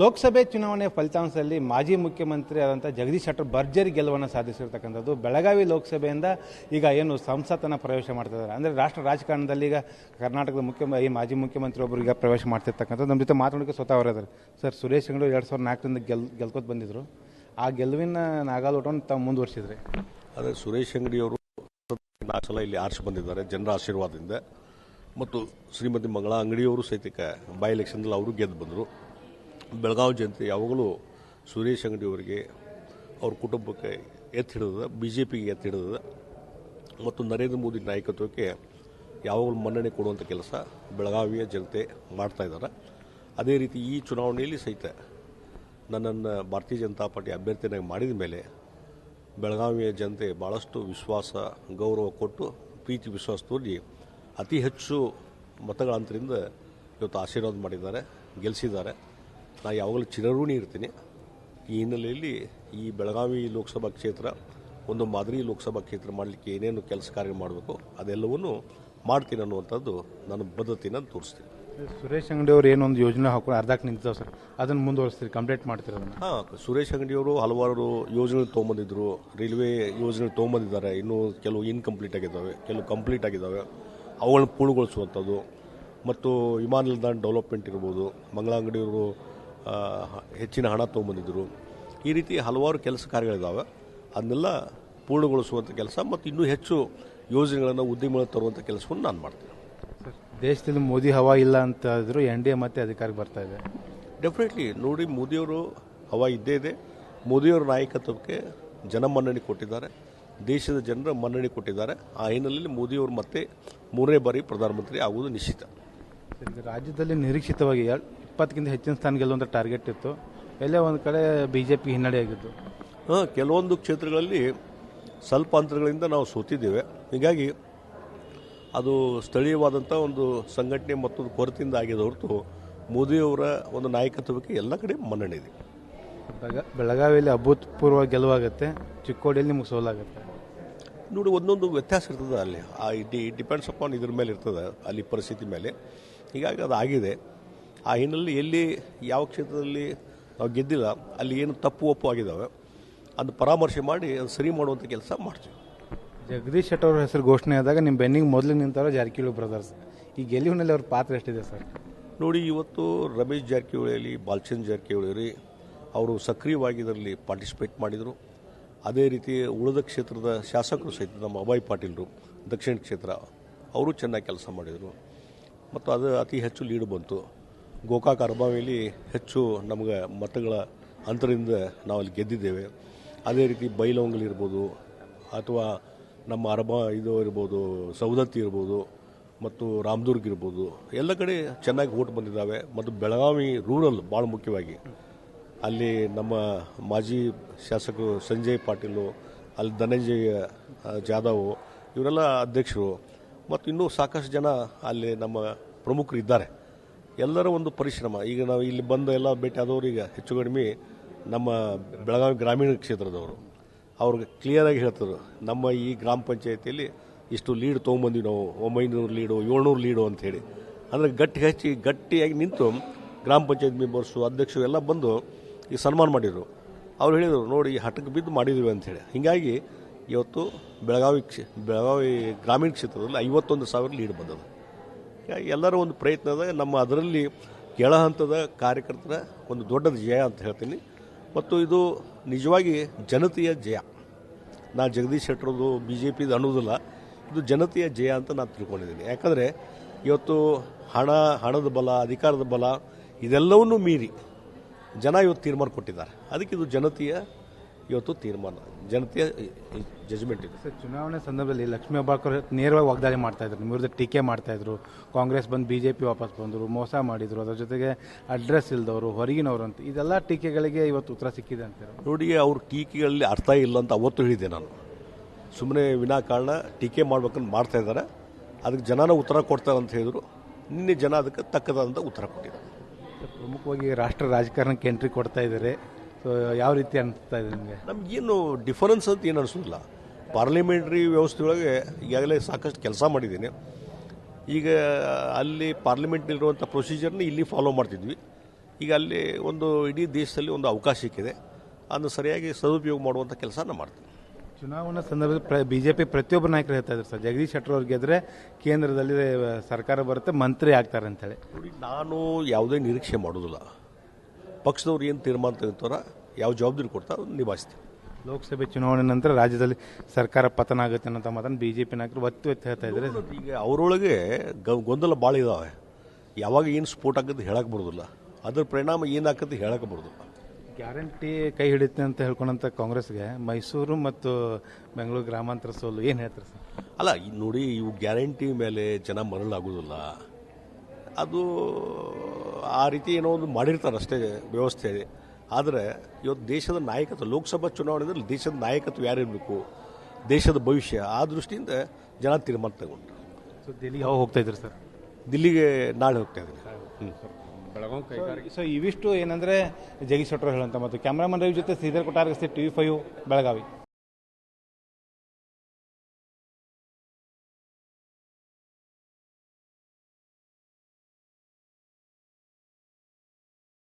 ಲೋಕಸಭೆ ಚುನಾವಣೆ ಫಲಿತಾಂಶದಲ್ಲಿ ಮಾಜಿ ಮುಖ್ಯಮಂತ್ರಿ ಆದಂಥ ಜಗದೀಶ್ ಶೆಟ್ಟರ್ ಭರ್ಜರಿ ಗೆಲುವನ್ನು ಸಾಧಿಸಿರ್ತಕ್ಕಂಥದ್ದು. ಬೆಳಗಾವಿ ಲೋಕಸಭೆಯಿಂದ ಈಗ ಏನು ಸಂಸತ್ತನ್ನು ಪ್ರವೇಶ ಮಾಡ್ತಿದ್ದಾರೆ. ಅಂದರೆ ರಾಷ್ಟ್ರ ರಾಜಕಾರಣದಲ್ಲಿ ಈಗ ಕರ್ನಾಟಕದ ಮುಖ್ಯ ಈ ಮಾಜಿ ಮುಖ್ಯಮಂತ್ರಿ ಒಬ್ಬರು ಈಗ ಪ್ರವೇಶ ಮಾಡ್ತಿರ್ತಕ್ಕಂಥದ್ದು. ನಮ್ಮ ಜೊತೆ ಮಾತಾಡೋಕ್ಕೆ ಸ್ವತಃ ಅವರಿದ್ದಾರೆ ಸರ್, ಸುರೇಶ್ ಅಂಗಡಿ ಎರಡು ಸಾವಿರದ ನಾಲ್ಕರಿಂದ ಗೆಲ್, ಗೆಲ್ಕೋತ ಬಂದಿದ್ರು. ಆ ಗೆಲುವಿನ ನಾಗಾಲೋಟವನ್ನು ತಾವು ಮುಂದುವರಿಸಿದ್ರಿ. ಅದೇ ಸುರೇಶ್ ಅಂಗಡಿಯವರು ನಾಲ್ಕು ಸಲ ಇಲ್ಲಿ ಆರಿಸಿ ಬಂದಿದ್ದಾರೆ, ಜನರ ಆಶೀರ್ವಾದದಿಂದ. ಮತ್ತು ಶ್ರೀಮತಿ ಮಂಗಳಾ ಅಂಗಡಿಯವರು ಸಹಿತ ಬೈ ಎಲೆಕ್ಷನ್ದಲ್ಲಿ ಅವರು ಗೆದ್ದು ಬಂದರು. ಬೆಳಗಾವಿ ಜನತೆ ಯಾವಾಗಲೂ ಸುರೇಶ್ ಅಂಗಡಿಯವರಿಗೆ ಅವ್ರ ಕುಟುಂಬಕ್ಕೆ ಎತ್ತಿ ಹಿಡಿದ ಬಿ ಜೆ ಪಿಗೆ ಎತ್ತಿ ಮತ್ತು ನರೇಂದ್ರ ಮೋದಿ ನಾಯಕತ್ವಕ್ಕೆ ಯಾವಾಗಲೂ ಮನ್ನಣೆ ಕೊಡುವಂಥ ಕೆಲಸ ಬೆಳಗಾವಿಯ ಜನತೆ ಮಾಡ್ತಾ ಇದ್ದಾರೆ. ಅದೇ ರೀತಿ ಈ ಚುನಾವಣೆಯಲ್ಲಿ ಸಹಿತ ನನ್ನನ್ನು ಭಾರತೀಯ ಜನತಾ ಪಾರ್ಟಿ ಅಭ್ಯರ್ಥಿನಾಗಿ ಮಾಡಿದ ಮೇಲೆ ಬೆಳಗಾವಿಯ ಜನತೆ ಭಾಳಷ್ಟು ವಿಶ್ವಾಸ, ಗೌರವ ಕೊಟ್ಟು, ಪ್ರೀತಿ ವಿಶ್ವಾಸ ತೋರಿ ಅತಿ ಹೆಚ್ಚು ಮತಗಳ ಅಂತರಿಂದ ಇವತ್ತು ಆಶೀರ್ವಾದ ಮಾಡಿದ್ದಾರೆ ಗೆಲ್ಲಿಸಿದ್ದಾರೆ ನಾ ಯಾವಾಗಲೂ ಚಿರಋಣಿ ಇರ್ತೀನಿ. ಈ ಹಿನ್ನೆಲೆಯಲ್ಲಿ ಈ ಬೆಳಗಾವಿ ಲೋಕಸಭಾ ಕ್ಷೇತ್ರ ಒಂದು ಮಾದರಿ ಲೋಕಸಭಾ ಕ್ಷೇತ್ರ ಮಾಡಲಿಕ್ಕೆ ಏನೇನು ಕೆಲಸ ಕಾರ್ಯ ಮಾಡಬೇಕು ಅದೆಲ್ಲವನ್ನು ಮಾಡ್ತೀನಿ ಅನ್ನುವಂಥದ್ದು ನನ್ನ ಬದ್ಧತೆಯನ್ನು ತೋರಿಸ್ತೀನಿ. ಸುರೇಶ್ ಅಂಗಡಿ ಅವರು ಏನೊಂದು ಯೋಜನೆ ಹಾಕೊಂಡು ಅರ್ಧಕ್ಕೆ ನಿಂತಿದ್ದಾವೆ ಸರ್. ಅದನ್ನು ಮುಂದುವರಿಸ್ತೀರಿ ಕಂಪ್ಲೀಟ್ ಮಾಡ್ತೀರ ಹಾಂ ಸುರೇಶ್ ಅಂಗಡಿಯವರು ಹಲವಾರು ಯೋಜನೆ ತೊಗೊಂಬಂದಿದ್ರು. ರೈಲ್ವೆ ಯೋಜನೆ ತೊಗೊಂಬಂದಿದ್ದಾರೆ. ಇನ್ನೂ ಕೆಲವು ಇನ್ಕಂಪ್ಲೀಟ್ ಆಗಿದ್ದಾವೆ ಕೆಲವು ಕಂಪ್ಲೀಟ್ ಆಗಿದ್ದಾವೆ. ಅವುಗಳನ್ನು ಪೂರ್ಣಗೊಳಿಸುವಂಥದ್ದು. ಮತ್ತು ವಿಮಾನ ನಿಲ್ದಾಣ ಡೆವಲಪ್ಮೆಂಟ್ ಇರ್ಬೋದು. ಮಂಗಳ ಅಂಗಡಿಯವರು ಆ, ಹೆಚ್ಚಿನ ಹಣ ತೊಗೊಂಬಂದಿದ್ದರು ಈ ರೀತಿ ಹಲವಾರು ಕೆಲಸ ಕಾರ್ಯಗಳಿದ್ದಾವೆ ಅದನ್ನೆಲ್ಲ ಪೂರ್ಣಗೊಳಿಸುವಂಥ ಕೆಲಸ ಮತ್ತು ಇನ್ನೂ ಹೆಚ್ಚು ಯೋಜನೆಗಳನ್ನು ಉದ್ಯಮಗಳು ತರುವಂಥ ಕೆಲಸವನ್ನು ನಾನು ಮಾಡ್ತೀನಿ. ದೇಶದಲ್ಲಿ ಮೋದಿ ಹವಾ ಇಲ್ಲ ಅಂತ ಆದರೂ ಎನ್ ಡಿ ಎ ಮತ್ತೆ ಅಧಿಕಾರಕ್ಕೆ ಬರ್ತಾ ಇದೆ? ಡೆಫಿನೆಟ್ಲಿ ನೋಡಿ ಮೋದಿಯವರು ಹವಾ ಇದ್ದೇ ಇದೆ. ಮೋದಿಯವರ ನಾಯಕತ್ವಕ್ಕೆ ಜನ ಮನ್ನಣೆ ಕೊಟ್ಟಿದ್ದಾರೆ. ದೇಶದ ಜನರ ಮನ್ನಣೆ ಕೊಟ್ಟಿದ್ದಾರೆ. ಆ ಹಿನ್ನೆಲೆಯಲ್ಲಿ ಮೋದಿಯವರು ಮತ್ತೆ ಮೂರನೇ ಬಾರಿ ಪ್ರಧಾನಮಂತ್ರಿ ಆಗುವುದು ನಿಶ್ಚಿತ. ರಾಜ್ಯದಲ್ಲಿ ನಿರೀಕ್ಷಿತವಾಗಿ ಇಪ್ಪತ್ತಕ್ಕಿಂತ ಹೆಚ್ಚಿನ ಸ್ಥಾನ ಗೆಲ್ಲುವಂಥ ಟಾರ್ಗೆಟ್ ಇತ್ತು. ಎಲ್ಲೇ ಒಂದು ಕಡೆ ಬಿ ಜೆ ಪಿ ಹಿನ್ನಡೆ ಆಗಿದ್ದು ಹಾಂ ಕೆಲವೊಂದು ಕ್ಷೇತ್ರಗಳಲ್ಲಿ ಸ್ವಲ್ಪ ಅಂತರಗಳಿಂದ ನಾವು ಸೋತಿದ್ದೇವೆ. ಹೀಗಾಗಿ ಅದು ಸ್ಥಳೀಯವಾದಂಥ ಒಂದು ಸಂಘಟನೆ ಮತ್ತು ಕೊರತೆಯಿಂದ ಆಗಿದೆ ಹೊರತು ಮೋದಿಯವರ ಒಂದು ನಾಯಕತ್ವಕ್ಕೆ ಎಲ್ಲ ಕಡೆ ಮನ್ನಣೆ ಇದೆ. ಬೆಳಗ- ಬೆಳಗಾವಿಯಲ್ಲಿ ಅಭೂತಪೂರ್ವ ಗೆಲುವಾಗುತ್ತೆ. ಚಿಕ್ಕೋಡಿಯಲ್ಲಿ ನಿಮಗೆ ಸೋಲಾಗುತ್ತೆ ನೋಡಿ ಒಂದೊಂದು ವ್ಯತ್ಯಾಸ ಇರ್ತದೆ ಅಲ್ಲಿ. ಆ ಡಿ ಡಿಪೆಂಡ್ಸ್ ಅಪಾನ್ ಇದ್ರ ಮೇಲೆ ಇರ್ತದೆ ಅಲ್ಲಿ ಪರಿಸ್ಥಿತಿ ಮೇಲೆ. ಹೀಗಾಗಿ ಅದು ಆಗಿದೆ ಆ ಹಿನ್ನೆಲೆಯಲ್ಲಿ ಎಲ್ಲಿ ಯಾವ ಕ್ಷೇತ್ರದಲ್ಲಿ ನಾವು ಗೆದ್ದಿಲ್ಲ ಅಲ್ಲಿ ಏನು ತಪ್ಪು ಒಪ್ಪು ಆಗಿದ್ದಾವೆ ಅದನ್ನು ಪರಾಮರ್ಶೆ ಮಾಡಿ ಅದು ಸರಿ ಮಾಡುವಂಥ ಕೆಲಸ ಮಾಡ್ತೀವಿ. ಜಗದೀಶ್ ಶೆಟ್ಟರ್ ಅವರ ಹೆಸರು ಘೋಷಣೆ ಆದಾಗ ನಿಮ್ಮ ಬೆನ್ನಿಗೆ ಮೊದಲು ನಿಂತಾರೋ ಜಾರಕಿಹೊಳಿ ಬ್ರದರ್ಸ್. ಈ ಗೆಲುವಿನಲ್ಲಿ ಅವ್ರ ಪಾತ್ರ ಎಷ್ಟಿದೆ ಸರ್? ನೋಡಿ ಇವತ್ತು ರಮೇಶ್ ಜಾರಕಿಹೊಳಿಯಲ್ಲಿ ಬಾಲಚಂದ್ರ ಜಾರಕಿಹೊಳಿ ಅವರು ಸಕ್ರಿಯವಾಗಿ ಇದರಲ್ಲಿ ಪಾರ್ಟಿಸಿಪೇಟ್ ಮಾಡಿದರು. ಅದೇ ರೀತಿ ಉಳಿದ ಕ್ಷೇತ್ರದ ಶಾಸಕರು ಸಹಿತ ನಮ್ಮ ಅಭಯ್ ಪಾಟೀಲರು ದಕ್ಷಿಣ ಕ್ಷೇತ್ರ ಅವರು ಚೆನ್ನಾಗಿ ಕೆಲಸ ಮಾಡಿದರು. ಮತ್ತು ಅದು ಅತಿ ಹೆಚ್ಚು ಲೀಡ್ ಬಂತು. ಗೋಕಾಕ್ ಅರಬಾವಿಯಲ್ಲಿ ಹೆಚ್ಚು ನಮಗೆ ಮತಗಳ ಅಂತರದಿಂದ ನಾವು ಅಲ್ಲಿ ಗೆದ್ದಿದ್ದೇವೆ. ಅದೇ ರೀತಿ ಬೈಲವಂಗಲ್ ಇರ್ಬೋದು, ಅಥವಾ ನಮ್ಮ ಅರಬಾ ಇದು ಇರ್ಬೋದು ಸೌದತ್ತಿ ಇರ್ಬೋದು, ಮತ್ತು ರಾಮದುರ್ಗ್ ಇರ್ಬೋದು. ಎಲ್ಲ ಕಡೆ ಚೆನ್ನಾಗಿ ಓಟ್ ಬಂದಿದ್ದಾವೆ. ಮತ್ತು ಬೆಳಗಾವಿ ರೂರಲ್ ಭಾಳ ಮುಖ್ಯವಾಗಿ. ಅಲ್ಲಿ ನಮ್ಮ ಮಾಜಿ ಶಾಸಕರು ಸಂಜಯ್ ಪಾಟೀಲು, ಅಲ್ಲಿ ಧನಂಜಯ ಜಾಧವ್, ಇವರೆಲ್ಲ ಅಧ್ಯಕ್ಷರು. ಮತ್ತು ಇನ್ನೂ ಸಾಕಷ್ಟು ಜನ ಅಲ್ಲಿ ನಮ್ಮ ಪ್ರಮುಖರು ಇದ್ದಾರೆ. ಎಲ್ಲರ ಒಂದು ಪರಿಶ್ರಮ. ಈಗ ನಾವು ಇಲ್ಲಿ ಬಂದ ಎಲ್ಲ ಭೇಟಿ ಆದವರು ಈಗ ಹೆಚ್ಚು ಕಡಿಮೆ ನಮ್ಮ ಬೆಳಗಾವಿ ಗ್ರಾಮೀಣ ಕ್ಷೇತ್ರದವರು. ಅವ್ರಿಗೆ ಕ್ಲಿಯರಾಗಿ ಹೇಳ್ತಾರೆ, ನಮ್ಮ ಈ ಗ್ರಾಮ ಪಂಚಾಯತಿಯಲ್ಲಿ ಇಷ್ಟು ಲೀಡ್ ತೊಗೊಂಬಂದಿವಿ ನಾವು, ಒಂಬೈನೂರು ಲೀಡು ಏಳ್ನೂರು ಲೀಡು ಅಂಥೇಳಿ ಅಂದರೆ ಗಟ್ಟಿ ಹಚ್ಚಿ ಗಟ್ಟಿಯಾಗಿ ನಿಂತು ಗ್ರಾಮ ಪಂಚಾಯತ್ ಮೆಂಬರ್ಸು ಅಧ್ಯಕ್ಷರು ಎಲ್ಲ ಬಂದು ಈ ಸನ್ಮಾನ ಮಾಡಿದರು. ಅವ್ರು ಹೇಳಿದರು, ನೋಡಿ ಹಠಕ್ಕೆ ಬಿದ್ದು ಮಾಡಿದ್ವಿ ಅಂಥೇಳಿ ಹೀಗಾಗಿ ಇವತ್ತು ಬೆಳಗಾವಿ ಕ್ಷೇ, ಬೆಳಗಾವಿ ಗ್ರಾಮೀಣ ಕ್ಷೇತ್ರದಲ್ಲಿ ಐವತ್ತೊಂದು ಸಾವಿರ ಲೀಡ್ ಬಂದದ ಎಲ್ಲರ ಒಂದು ಪ್ರಯತ್ನದ, ನಮ್ಮ ಅದರಲ್ಲಿ ಕೆಳ ಹಂತದ ಕಾರ್ಯಕರ್ತರ ಒಂದು ದೊಡ್ಡದ ಜಯ ಅಂತ ಹೇಳ್ತೀನಿ. ಮತ್ತು ಇದು ನಿಜವಾಗಿ ಜನತೆಯ ಜಯ. ನಾ ಜಗದೀಶ್ ಶೆಟ್ಟರದು ಬಿ ಜೆ ಪಿದು ಅನ್ನೋದಿಲ್ಲ ಇದು ಜನತೆಯ ಜಯ ಅಂತ ನಾನು ತಿಳ್ಕೊಂಡಿದ್ದೀನಿ. ಯಾಕಂದರೆ ಇವತ್ತು ಹಣ, ಹಣದ ಬಲ, ಅಧಿಕಾರದ ಬಲ, ಇದೆಲ್ಲವನ್ನೂ ಮೀರಿ ಜನ ಇವತ್ತು ತೀರ್ಮಾನ ಕೊಟ್ಟಿದ್ದಾರೆ. ಅದಕ್ಕೆ ಇದು ಜನತೆಯ ಇವತ್ತು ತೀರ್ಮಾನ. ಜನತೆಯ ಜಜ್ಮೆಂಟ್ ಇದೆ. ಸರ್ ಚುನಾವಣೆ ಸಂದರ್ಭದಲ್ಲಿ ಲಕ್ಷ್ಮೀ ಹೆಬ್ಬಾಳ್ಕರ್ ನೇರವಾಗಿ ವಾಗ್ದಾಳಿ ಮಾಡ್ತಾ ಇದ್ರು. ನಿಮ್ಮ ವಿರುದ್ಧ ಟೀಕೆ ಮಾಡ್ತಾ ಇದ್ರು. ಕಾಂಗ್ರೆಸ್ ಬಂದು ಬಿ ಜೆ ಪಿ ವಾಪಸ್ ಬಂದರು ಮೋಸ ಮಾಡಿದ್ರು. ಅದರ ಜೊತೆಗೆ ಅಡ್ರೆಸ್ ಇಲ್ದವರು ಹೊರಗಿನವರು ಅಂತ. ಇದೆಲ್ಲ ಟೀಕೆಗಳಿಗೆ ಇವತ್ತು ಉತ್ತರ ಸಿಕ್ಕಿದೆ ಅಂತ ನೋಡಿ ಅವ್ರ ಟೀಕೆಗಳಲ್ಲಿ ಅರ್ಥ ಇಲ್ಲ ಅಂತ ಅವತ್ತು ಹೇಳಿದೆ ನಾನು. ಸುಮ್ಮನೆ ವಿನಾಕಾರಣ ಟೀಕೆ ಮಾಡ್ಬೇಕಂತ ಮಾಡ್ತಾ ಇದ್ದಾರೆ. ಅದಕ್ಕೆ ಜನನ ಉತ್ತರ ಕೊಡ್ತಾರೆ ಅಂತ ಹೇಳಿದ್ರು. ನಿನ್ನೆ ಜನ ಅದಕ್ಕೆ ತಕ್ಕದಾದಂಥ ಉತ್ತರ ಕೊಟ್ಟಿದ್ದಾರೆ. ಪ್ರಮುಖವಾಗಿ ರಾಷ್ಟ್ರ ರಾಜಕಾರಣಕ್ಕೆ ಎಂಟ್ರಿ ಕೊಡ್ತಾ ಇದ್ದಾರೆ. ಸೊ ಯಾವ ರೀತಿ ಅನಿಸ್ತಾ ಇದೆ ನಿಮಗೆ? ನಮಗೇನು ಡಿಫರೆನ್ಸ್ ಅಂತ ಏನು ಅನಿಸೋದಿಲ್ಲ. ಪಾರ್ಲಿಮೆಂಟ್ರಿ ವ್ಯವಸ್ಥೆಯೊಳಗೆ ಈಗಾಗಲೇ ಸಾಕಷ್ಟು ಕೆಲಸ ಮಾಡಿದ್ದೀನಿ. ಈಗ ಅಲ್ಲಿ ಪಾರ್ಲಿಮೆಂಟ್ನಲ್ಲಿರುವಂಥ ಪ್ರೊಸೀಜರ್ನ ಇಲ್ಲಿ ಫಾಲೋ ಮಾಡ್ತಿದ್ವಿ. ಈಗ ಅಲ್ಲಿ ಒಂದು ಇಡೀ ದೇಶದಲ್ಲಿ ಒಂದು ಅವಕಾಶ ಸಿಕ್ಕಿದೆ. ಅದನ್ನು ಸರಿಯಾಗಿ ಸದುಪಯೋಗ ಮಾಡುವಂಥ ಕೆಲಸನ ಮಾಡ್ತೀನಿ ಚುನಾವಣಾ ಸಂದರ್ಭದಲ್ಲಿ ಬಿ ಜೆ ಪಿ ಪ್ರತಿಯೊಬ್ಬ ನಾಯಕರು ಹೇಳ್ತಾ ಇದ್ದಾರೆ ಸರ್. ಜಗದೀಶ್ ಶೆಟ್ಟರ್ ಅವ್ರು ಗೆದ್ರೆ ಕೇಂದ್ರದಲ್ಲಿ ಸರ್ಕಾರ ಬರುತ್ತೆ ಮಂತ್ರಿ ಆಗ್ತಾರೆ ಅಂತೇಳಿ ನೋಡಿ ನಾನು ಯಾವುದೇ ನಿರೀಕ್ಷೆ ಮಾಡೋದಿಲ್ಲ. ಪಕ್ಷದವ್ರು ಏನು ತೀರ್ಮಾನ ತೆಗೆದಾರ ಯಾವ ಜವಾಬ್ದಾರಿ ಕೊಡ್ತಾರೋ ನಿಭಾಯಿಸ್ತೀವಿ. ಲೋಕಸಭೆ ಚುನಾವಣೆ ನಂತರ ರಾಜ್ಯದಲ್ಲಿ ಸರ್ಕಾರ ಪತನ ಆಗುತ್ತೆ ಅನ್ನೋ ಮಾತನ್ನು ಬಿಜೆಪಿ ನಾಯಕರು ಒತ್ತಿ ಒತ್ತಿ ಹೇಳ್ತಾ ಇದ್ದಾರೆ. ಈಗ ಅವರೊಳಗೆ ಗ- ಗೊಂದಲ ಭಾಳ ಇದಾವೆ. ಯಾವಾಗ ಏನು ಸ್ಫೋಟ ಆಗುತ್ತೆ ಹೇಳಕ್ಕೆ ಬರೋದಿಲ್ಲ. ಅದ್ರ ಪರಿಣಾಮ ಏನಾಗುತ್ತೆ ಹೇಳಕ್ಕೆ ಬರೋದಿಲ್ಲ. ಗ್ಯಾರಂಟಿ ಕೈ ಹಿಡಿತೆ ಅಂತ ಹೇಳ್ಕೊಂಡಂಥ ಕಾಂಗ್ರೆಸ್ಗೆ ಮೈಸೂರು ಮತ್ತು ಬೆಂಗಳೂರು ಗ್ರಾಮಾಂತರ ಸೋಲು. ಏನು ಹೇಳ್ತಾರೆ ಸರ್? ಅಲ್ಲ ನೋಡಿ ಇವು ಗ್ಯಾರಂಟಿ ಮೇಲೆ ಜನ ಮರಳಾಗೋದಿಲ್ಲ. ಅದು ಆ ರೀತಿ ಏನೋ ಒಂದು ಮಾಡಿರ್ತಾರೆ ಅಷ್ಟೇ ವ್ಯವಸ್ಥೆ ಆದರೆ ಇವತ್ತು ದೇಶದ ನಾಯಕತ್ವ ಲೋಕಸಭಾ ಚುನಾವಣೆಯಲ್ಲಿ ದೇಶದ ನಾಯಕತ್ವ ಯಾರಿರಬೇಕು? ದೇಶದ ಭವಿಷ್ಯ ಆ ದೃಷ್ಟಿಯಿಂದ ಜನ ತೀರ್ಮಾನ ತಗೊಂಡ್ರು. ಸೊ ದಿಲ್ಲಿಗೆ ಯಾವಾಗ ಹೋಗ್ತಾ ಇದ್ರಿ ಸರ್? ದಿಲ್ಲಿಗೆ ನಾಳೆ ಹೋಗ್ತಾ ಇದ್ದೀನಿ. ಹ್ಞೂ ಸೊ ಇವಿಷ್ಟು ಏನಂದ್ರೆ ಜಗದೀಶ್ ಶೆಟ್ಟರ್ ಹೇಳುವಂತ ಮತ್ತು ಕ್ಯಾಮ್ರಾಮನ್ ರವಿ ಜೊತೆ ಶ್ರೀಧರ್ ಕೊಟ್ಟಾರ್ಗಸ್ತಿ ಟಿವಿ ಫೈವ್ ಬೆಳಗಾವಿ.